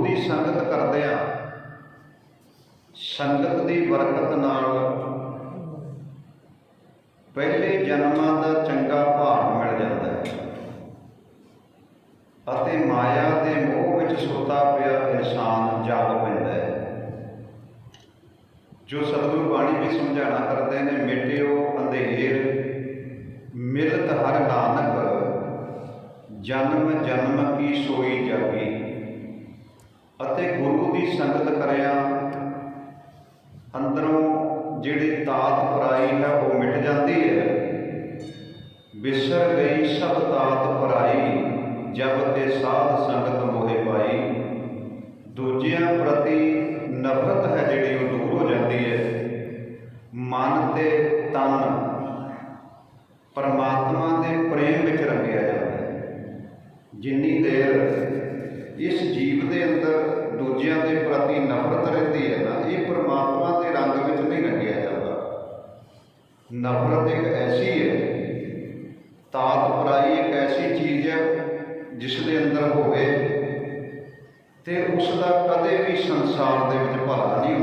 ਗੁਰੂ ਦੀ ਸੰਗਤ ਕਰਦਿਆਂ ਸੰਗਤ ਦੀ ਬਰਕਤ ਨਾਲ ਪਹਿਲੇ ਜਨਮਾਂ ਦਾ ਚੰਗਾ ਭਾਗ ਮਿਲ ਜਾਂਦਾ ਹੈ। ਅਤੇ ਮਾਇਆ ਦੇ ਮੋਹ ਵਿੱਚ ਸੁੱਤਾ ਪਿਆ ਇਨਸਾਨ ਜਾਗ ਪੈਂਦਾ ਹੈ। ਜੋ ਸਤਿਗੁਰੂ ਬਾਣੀ ਵੀ ਸਮਝਾਣਾ ਕਰਦੇ ਨੇ, ਮਿਟਿਓ ਅੰਧੇਰ, ਮਿਲਤ ਹਰ ਨਾਨਕ, ਜਨਮ ਜਨਮ ਕੀ ਸੋਈ ਜਾਗੀ। ਅਤੇ ਗੁਰੂ ਦੀ ਸੰਗਤ ਕਰਿਆ। ਅੰਦਰੋਂ ਜਿਹੜੀ ਤਾਤ ਪਰਾਈ ਹੈ, ਉਹ ਮਿਟ ਜਾਂਦੀ ਹੈ। ਵਿਸਰ ਗਈ ਸਭ ਤਾਤ ਪਰਾਈ, ਜਬ ਤੇ ਸਾਧ ਸੰਗਤ ਮੋਹਿ ਪਾਈ। ਦੂਜਿਆਂ ਪ੍ਰਤੀ ਨਫ਼ਰਤ ਹੈ ਜਿਹੜੀ, ਉਹ ਦੂਰ ਹੋ ਜਾਂਦੀ ਹੈ। ਮਨ ਤੇ ਤਨ ਪਰਮਾਤਮਾ ਦੇ ਪ੍ਰੇਮ ਵਿੱਚ ਰੰਗਿਆ ਜਾਂਦਾ ਹੈ। ਜਿੰਨੀ ਦੇਰ ਇਸ ਜੀਵ ਦੇ ਅੰਦਰ ਦੂਜਿਆਂ ਦੇ ਪ੍ਰਤੀ ਨਫ਼ਰਤ ਰਹਿੰਦੀ ਹੈ ਨਾ ਇਹ ਪਰਮਾਤਮਾ ਦੇ ਰੰਗ ਵਿੱਚ ਨਹੀਂ ਰੰਗਿਆ ਜਾਂਦਾ ਨਫ਼ਰਤ ਇੱਕ ਐਸੀ ਹੈ ਤਾਤ ਪਰਾਈ ਇੱਕ ਐਸੀ ਚੀਜ਼ ਹੈ ਜਿਸ ਦੇ ਅੰਦਰ ਹੋਵੇ ਤੇ ਉਸ ਦਾ ਕਦੇ ਵੀ ਸੰਸਾਰ ਦੇ ਵਿੱਚ ਭਲਾ ਨਹੀਂ